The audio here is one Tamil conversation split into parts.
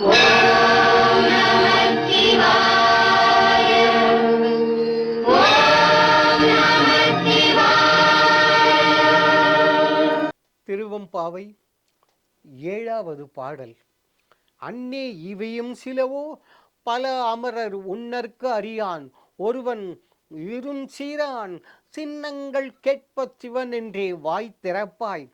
திருவம்பாவை ஏழாவது பாடல். அன்னே இவையும் சிலவோ பல அமரர் உன்னற்கு அறியான். ஒருவன் இருந் சீரான் சின்னங்கள் கேட்ப சிவன் என்றே வாய் திறப்பாய்.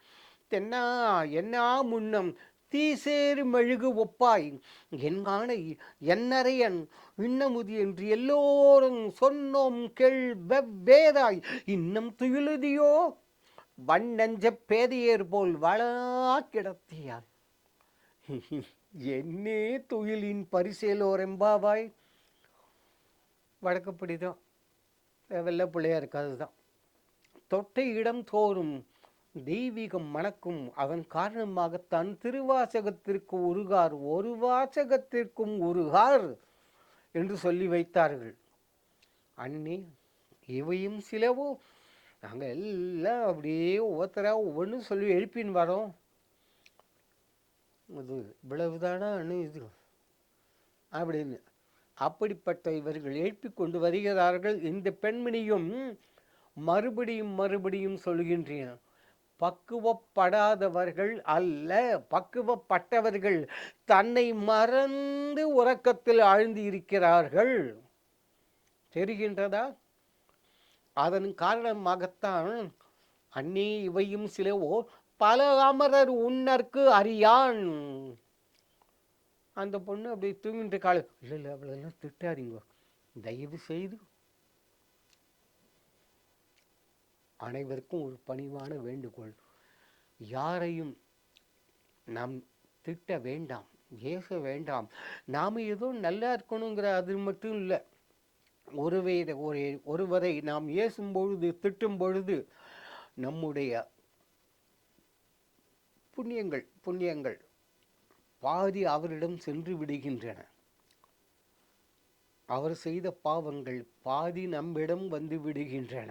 தென்னா என்னா முன்னம் தீசேறு மெழுகு ஒப்பாய். என்கான என்னறையன் இன்னமுதி என்று எல்லோரும் சொன்னோம் கேள் வெவ்வேதாய் இன்னும் துயிலுதியோ? வண்ணஞ்ச பேதையேர் போல் வளா கிடத்தியாய். என்னே துயிலின் பரிசேலோர் எம்பாவாய். வழக்கப்படிதான் வெள்ளப்பிள்ளையா இருக்காது அதுதான் தொட்ட இடம் தோறும் தெய்வீகம் மணக்கும் அதன் காரணமாகத்தான் திருவாசகத்திற்கு உருகார் ஒரு வாசகத்திற்கும் உருகார் என்று சொல்லி வைத்தார்கள். அண்ணே இவையும் சிலவோ? நாங்கள் எல்லாம் அப்படியே ஒவ்வொருத்தராக ஒவ்வொன்றும் சொல்லி எழுப்பின்னு வரோம். இது இவ்வளவுதானா அண்ணு இது? அப்படின்னு அப்படிப்பட்ட இவர்கள் எழுப்பி கொண்டு வருகிறார்கள். இந்த பெண்மணியும் மறுபடியும் மறுபடியும் சொல்கின்றேன். பக்குவப்படாதவர்கள் அல்ல பக்குவப்பட்டவர்கள் தன்னை மறந்து உறக்கத்தில் ஆழ்ந்து இருக்கிறார்கள் தெரிகின்றதா? அதன் காரணமாகத்தான் அன்னே இவையும் சிலவோ பல அமரர் உன்னற்கு அறியான். அந்த பொண்ணு அப்படி தூங்கிட்டு கால இல்லை இல்லை அவளெல்லாம் திட்டாதீங்க. தயவு செய்து அனைவருக்கும் ஒரு பணிவான வேண்டுகோள். யாரையும் நாம் திட்ட வேண்டாம் ஏச வேண்டாம். நாம் ஏதோ நல்லா இருக்கணுங்கிற அது மட்டும் இல்லை. ஒருவரை ஒரு ஒருவரை நாம் ஏசும் பொழுது திட்டும் பொழுது நம்முடைய புண்ணியங்கள் புண்ணியங்கள் பாதி அவரிடம் சென்று விடுகின்றன. அவர் செய்த பாவங்கள் பாதி நம்மிடம் வந்து விடுகின்றன.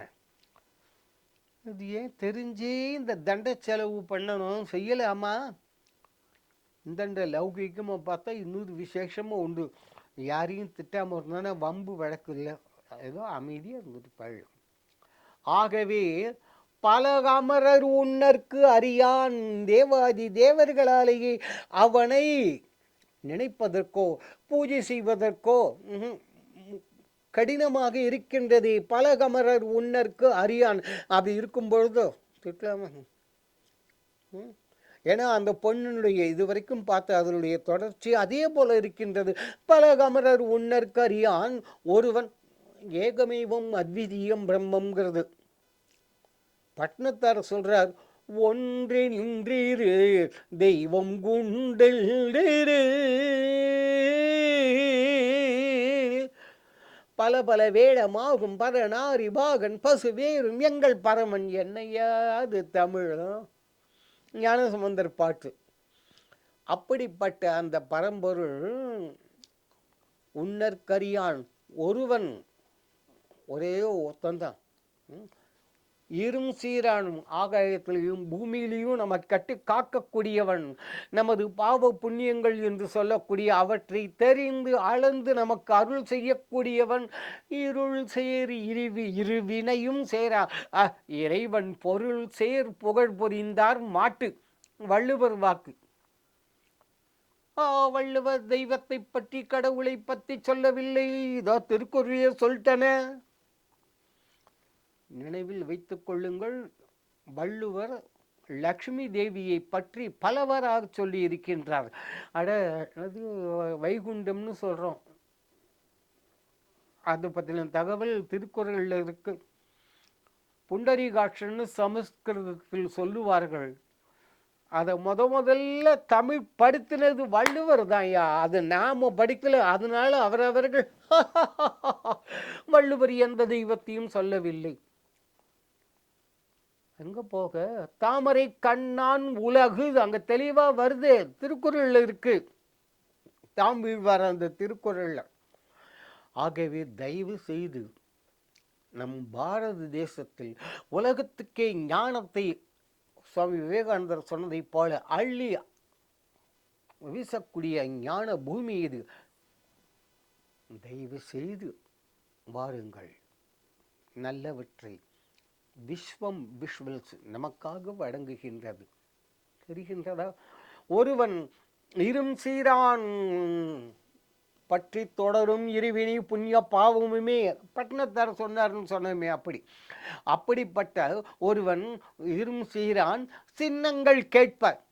இது ஏன் தெரிஞ்சே இந்த தண்ட செலவு பண்ணணும். செய்யலாமா? இந்தண்ட லௌகிகமாக பார்த்தா இன்னொரு விசேஷமும் உண்டு. யாரையும் திட்டாமல் இருந்தானா வம்பு வழக்கு இல்லை. ஏதோ அமைதியாக இருந்துட்டு பழம். ஆகவே பல அமரர் உன்னற்கு அறியான் தேவாதி தேவர்களாலேயே அவனை நினைப்பதற்கோ பூஜை செய்வதற்கோ கடினமாக இருக்கின்றது. பல கமரர் உன்னற்கு அறியான். அப்படி இருக்கும் பொழுதோ திட்டலாமா ம்? ஏன்னா அந்த பொண்ணினுடைய இதுவரைக்கும் பார்த்து அதனுடைய தொடர்ச்சி அதே போல இருக்கின்றது. பல கமரர் உன்னற்கரியான் ஒருவன் ஏகமேவம் அத்விதீயம் பிரம்மங்கிறது பட்னத்தார் சொல்றார் ஒன்றே நின்றீரு தெய்வம் குண்டெல்லிரு பல பல வேடமாகும் பரநாரி பாகன் பசு வேறும் எங்கள் பரமன் என்னையா? அது தமிழம் ஞானசம்பந்தர் பாட்டு. அப்படிப்பட்ட அந்த பரம்பொருள் உன்னற்கரியான் ஒருவன் ஒரே ஒருத்தன்தான் ம். இரும் சீரானும் ஆகாயத்திலையும் பூமியிலையும் நம்ம கட்டி காக்கக்கூடியவன். நமது பாவ புண்ணியங்கள் என்று சொல்லக்கூடிய அவற்றை தெரிந்து அளந்து நமக்கு அருள் செய்யக்கூடியவன். இருள் சேர் இருவி இருவினையும் சேரா. இறைவன் பொருள் சேர் புகழ் பொறிந்தார் மாட்டு. வள்ளுவர் வாக்கு. ஆ, வள்ளுவர் தெய்வத்தை பற்றி கடவுளை பற்றி சொல்லவில்லை. இதோ திருக்குறியை சொல்லிட்டனே. நினைவில் வைத்து கொள்ளுங்கள். வள்ளுவர் லக்ஷ்மி தேவியை பற்றி பலவராக சொல்லி இருக்கின்றார். அட அது வைகுண்டம்னு சொல்கிறோம் அது பற்றின தகவல் திருக்குறளில் இருக்கு. புண்டரிகாட்சன்னு சமஸ்கிருதத்தில் சொல்லுவார்கள். அதை முத முதல்ல தமிழ் படுத்தினது வள்ளுவர் தான்யா அது நாம் படிக்கல அதனால அவரவர்கள் வள்ளுவர் எந்த தெய்வத்தையும் சொல்லவில்லை. அங்கே போக? தாமரை கண்ணான் உலகு அங்கே தெளிவாக வருது திருக்குறளில் இருக்குது தாம் வர அந்த திருக்குறளில். ஆகவே தயவு செய்து நம் பாரத தேசத்தில் உலகத்துக்கே ஞானத்தை சுவாமி விவேகானந்தர் சொன்னதைப் போல அள்ளி வீசக்கூடிய ஞான பூமி இது. தயவு செய்து வாருங்கள். நல்லவற்றை விஸ்வம் விஷ்வல்ஸ் நமக்காக வழங்குகின்றது. தெரிகின்றதா? ஒருவன் இரும் சீரான் பற்றி தொடரும் இருவினி புண்ணிய பாவமுமே. பட்டினத்தார் சொன்னார்னு சொன்னோமே அப்படி. அப்படிப்பட்ட ஒருவன் இரும் சீரான் சின்னங்கள் கேட்ப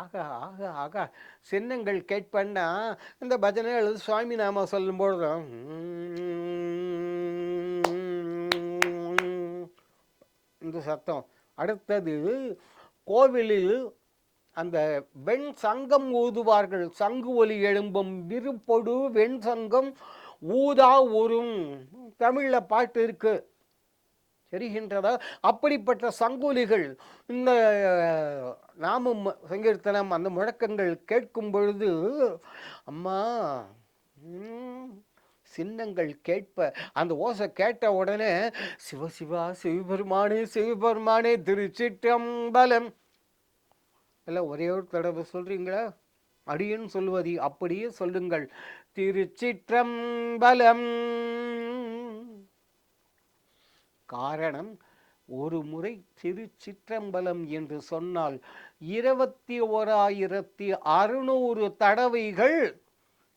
ஆக ஆக ஆக சின்னங்கள் கேட்பன்னா இந்த பஜனை சுவாமி நாம சொல்லும்போது இந்த சத்தம். அடுத்தது கோவிலில் அந்த வெண் சங்கம் ஊதுவார்கள். சங்கு ஒலி எழும்பும் விருப்பொடு வெண் சங்கம் ஊதா ஊரும் தமிழில் பாட்டு இருக்கு. தெரிகின்றதா? அப்படிப்பட்ட சங்கொலிகள் இந்த நாமும் சங்கீர்த்தனம் அந்த முழக்கங்கள் கேட்கும் பொழுது அம்மா சின்னங்கள் கேட்ப அந்த ஓசை கேட்ட உடனே சிவசிவா சிவபெருமானே சிவபெருமானே திருச்சிற்றம்பலம். எல்லாம் ஒரே ஒரு தடவை சொல்றீங்களா? அடியன் சொல்வதி அப்படியே சொல்லுங்கள். திருச்சிற்றம்பலம். காரணம் ஒரு முறை திருச்சிற்றம்பலம் என்று சொன்னால் இருபத்தி ஓராயிரத்தி அறுநூறு தடவைகள்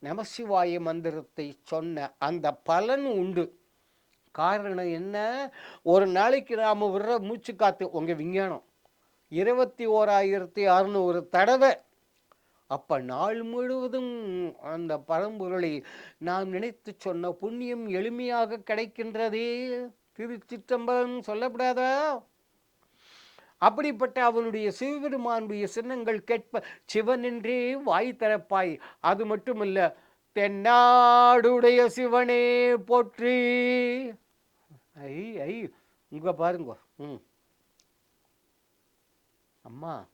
நமசிவாய மந்திரத்தை சொன்ன அந்த பலன் உண்டு. காரணம் என்ன? ஒரு நாளைக்கு நாம் விடுற மூச்சு காத்து உங்கள் விஞ்ஞானம். இருபத்தி ஓராயிரத்தி அறுநூறு தடவை. அப்போ நாள் முழுவதும் அந்த பரம்பொருளை நாம் நினைத்து சொன்ன புண்ணியம் எளிமையாக கிடைக்கின்றதே. திருச்சிற்றம்பலம் சொல்லப்படாதா? அப்படிப்பட்ட அவனுடைய சிவபெருமானுடைய சின்னங்கள் கேட்ப சிவனின்றே வாய் திறப்பாய். அது மட்டுமல்ல தென்னாடுடைய சிவனே போற்றி. ஐ ஐ உங்க பாருங்க. ம். அம்மா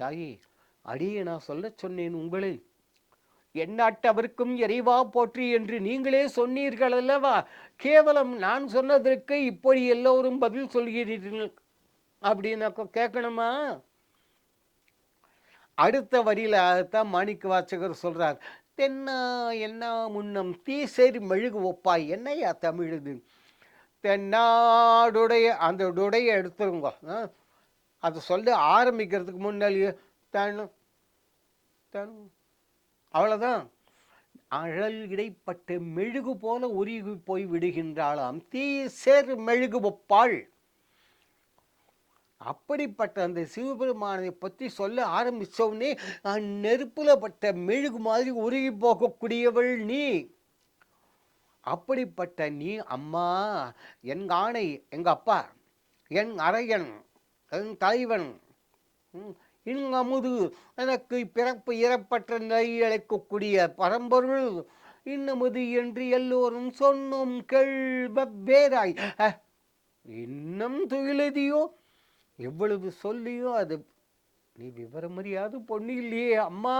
தாயி அடியே நான் சொல்ல சொன்னேன் உங்களை. எந்நாட்டவருக்கும் இறைவா போற்றி என்று நீங்களே சொன்னீர்கள் அல்லவா? கேவலம் நான் சொன்னதற்கு இப்படி எல்லோரும் பதில் சொல்கிறீர்கள். அப்படின்னு கேட்கணுமா? அடுத்த வரியில் அதுதான் மாணிக்க வாசகர் சொல்கிறார் தென்னா என்ன முன்னம் தீசேரி மெழுகு ஒப்பாய் என்னையா தமிழ் இது தென்னாடுடைய அந்த உடைய எடுத்துருங்க. ஆ? அது ஆரம்பிக்கிறதுக்கு முன்னாலேயே தனு தனு அவ்வளோதான் அழல் இடைப்பட்டு மெழுகு போல உருகி போய் விடுகின்றாளாம் தீ சேர் மெழுகு ஒப்பாள். அப்படிப்பட்ட அந்த சிவபெருமானை பற்றி சொல்ல ஆரம்பிச்சோடனே நெருப்பில் பட்ட மெழுகு மாதிரி உருகி போகக்கூடியவள் நீ. அப்படிப்பட்ட நீ அம்மா என் ஆணை எங்கள் அப்பா என் அரையன் என் தலைவன் ம், இன் அமுது எனக்கு பிறப்பு இறப்பற்ற நிலை அழைக்கக்கூடிய பரம்பொருள் இன்னமுது என்று எல்லோரும் சொன்னோம் கேள்வ வேறாய் இன்னும் துயிலதியோ? எவ்வளவு சொல்லியோ அது நீ விவரம் அறியாது பொண்ணு இல்லையே அம்மா.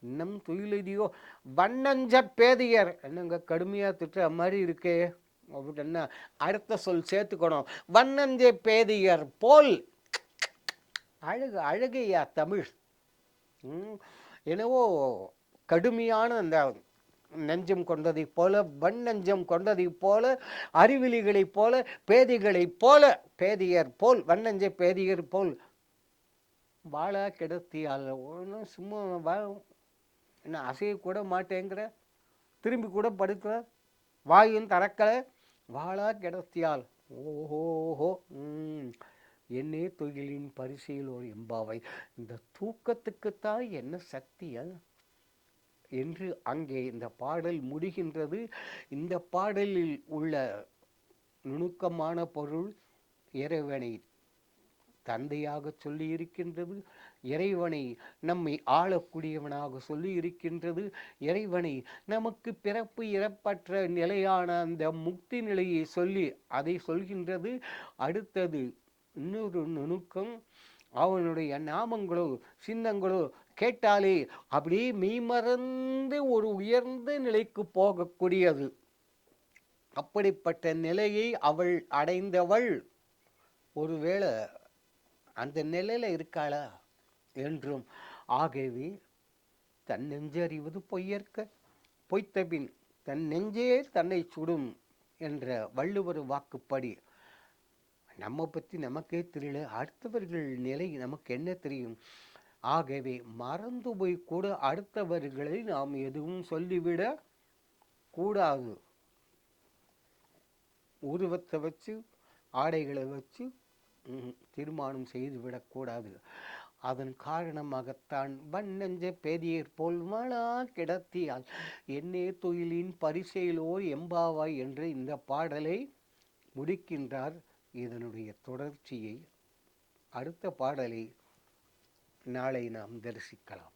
இன்னும் துயிலதியோ வண்ணஞ்ச பேதையர். என்னங்க கடுமையாக திட்டுற மாதிரி இருக்கே. அப்படின்னா அடுத்த சொல் சேர்த்துக்கணும். வண்ணஞ்ச பேதையர் போல். அழகு அழகையா தமிழ். ம், என்னவோ கடுமையான அந்த நெஞ்சம் கொண்டதைப் போல வண்ணஞ்சம் கொண்டதைப் போல அறிவிலிகளைப் போல பேதிகளைப் போல பேதியர் போல் வண்ணஞ்ச பேதியர் போல். வாழா கிடத்தியால் ஒன்றும் சும்மா வா என்ன அசைய கூட மாட்டேங்கிற? திரும்பி கூட படுக்கிற வாயும் தறக்கலை வாழா கிடத்தியால். ஓஹோஹோ என்னே தொழிலின் பரிசையில் ஒரு எம்பாவை இந்த தூக்கத்துக்குத்தான் என்ன சக்தியா என்று அங்கே இந்த பாடல் முடிகின்றது. இந்த பாடலில் உள்ள நுணுக்கமான பொருள் இறைவனை தந்தையாக சொல்லி இருக்கின்றது இறைவனை நம்மை ஆளக்கூடியவனாக சொல்லி இருக்கின்றது இறைவனை நமக்கு பிறப்பு இறப்பற்ற நிலையான அந்த முக்தி நிலையை சொல்லி அதை சொல்கின்றது. அடுத்தது இன்னொரு நுணுக்கம். அவனுடைய நாமங்களோ சின்னங்களோ கேட்டாலே அப்படியே மெய்மறந்து ஒரு உயர்ந்த நிலைக்கு போகக்கூடியது. அப்படிப்பட்ட நிலையை அவள் அடைந்தவள். ஒருவேளை அந்த நிலையில் இருக்காளா என்றும். ஆகவே தன் நெஞ்சறிவது பொய்யற்க. பொய்த்தபின் தன் நெஞ்சே தன்னை சுடும் என்ற வள்ளுவர் வாக்குப்படி. நம்ம பற்றி நமக்கே தெரியல. அடுத்தவர்கள் நிலை நமக்கு என்ன தெரியும்? ஆகவே மறந்து போய் கூட அடுத்தவர்களை நாம் எதுவும் சொல்லிவிட கூடாது. உருவத்தை வச்சு ஆடைகளை வச்சு தீர்மானம் செய்துவிடக்கூடாது அதன் காரணமாகத்தான் வண்ணஞ்ச பெரியர் போல் மலா கிடத்தியால் என்னே தொழிலின் பரிசெயலோர் எம்பாவாய் என்று இந்த பாடலை முடிக்கின்றார். இதனுடைய தொடர்ச்சியை அடுத்த பாடலை நாளை நாம் தரிசிக்கலாம்.